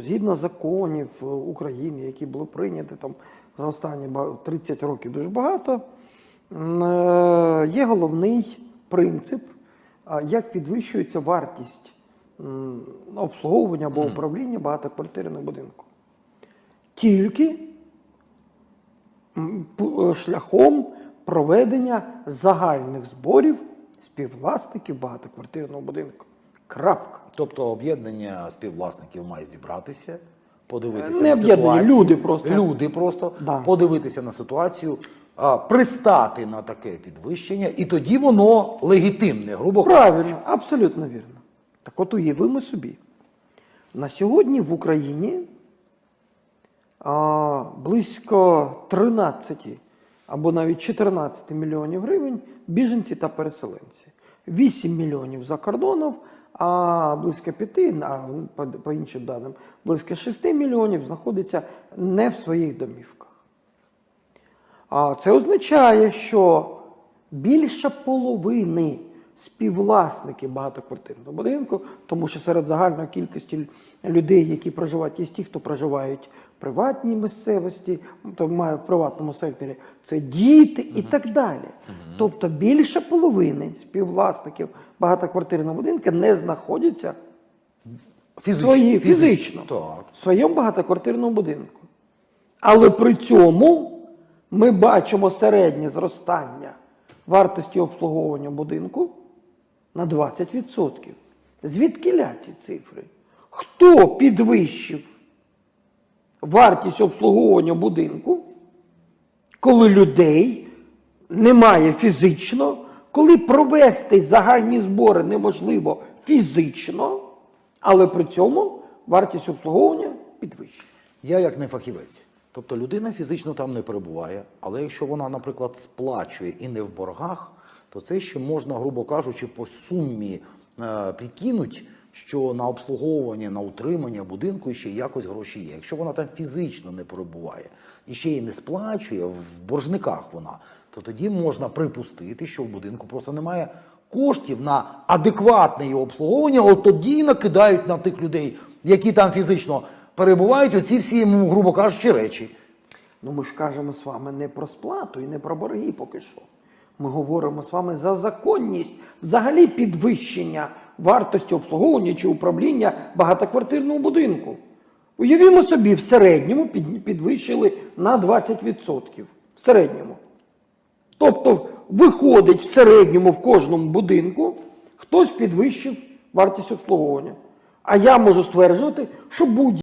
Згідно законів е, України, які були прийняті там за останні 30 років дуже багато, е, є головний принцип, як підвищується вартість обслуговування або управління багатоквартирного будинку. Тільки е, шляхом проведення загальних зборів співвласників багатоквартирного будинку. Крапка. Тобто об'єднання співвласників має зібратися, подивитися Не на об'єднання, ситуацію. люди просто. Люди просто Да. подивитися на ситуацію, а, пристати на таке підвищення, і тоді воно легітимне, грубо кажучи. Правильно, абсолютно вірно. Так от уявимо собі. На сьогодні в Україні а, близько 13 або навіть 14 мільйонів гривень біженці та переселенці. 8 мільйонів за кордоном, а близько 5, а по, по іншим даним, близько 6 мільйонів знаходиться не в своїх домівках. А це означає, що більше половини співвласників багатоквартирного будинку, тому що серед загальної кількості людей, які проживають, є ті, хто проживають в приватній місцевості, то має в приватному секторі, це діти і так далі. Тобто більше половини співвласників багатоквартирного будинку не знаходяться Фізично. свої, фізично, Так. в своєму багатоквартирному будинку. Але при цьому ми бачимо середнє зростання вартості обслуговування будинку на 20%. Звідки ці цифри? Хто підвищив вартість обслуговування будинку, коли людей немає фізично, коли провести загальні збори неможливо фізично, але при цьому вартість обслуговування підвищена. Я як не фахівець. Тобто людина фізично там не перебуває, але якщо вона, наприклад, сплачує і не в боргах, то це ще можна, грубо кажучи, по сумі е, прикинуть, що на обслуговування, на утримання будинку ще якось гроші є. Якщо вона там фізично не перебуває і ще й не сплачує, в боржниках вона, то тоді можна припустити, що в будинку просто немає коштів на адекватне його обслуговування, от тоді накидають на тих людей, які там фізично перебувають, оці всі, грубо кажучи, речі. Ну ми ж кажемо з вами не про сплату і не про борги поки що. Ми говоримо з вами за законність взагалі підвищення вартості обслуговування чи управління багатоквартирного будинку. Уявімо собі, в середньому підвищили на 20%. В середньому. Тобто виходить в середньому в кожному будинку хтось підвищив вартість обслуговування. А я можу стверджувати, що будь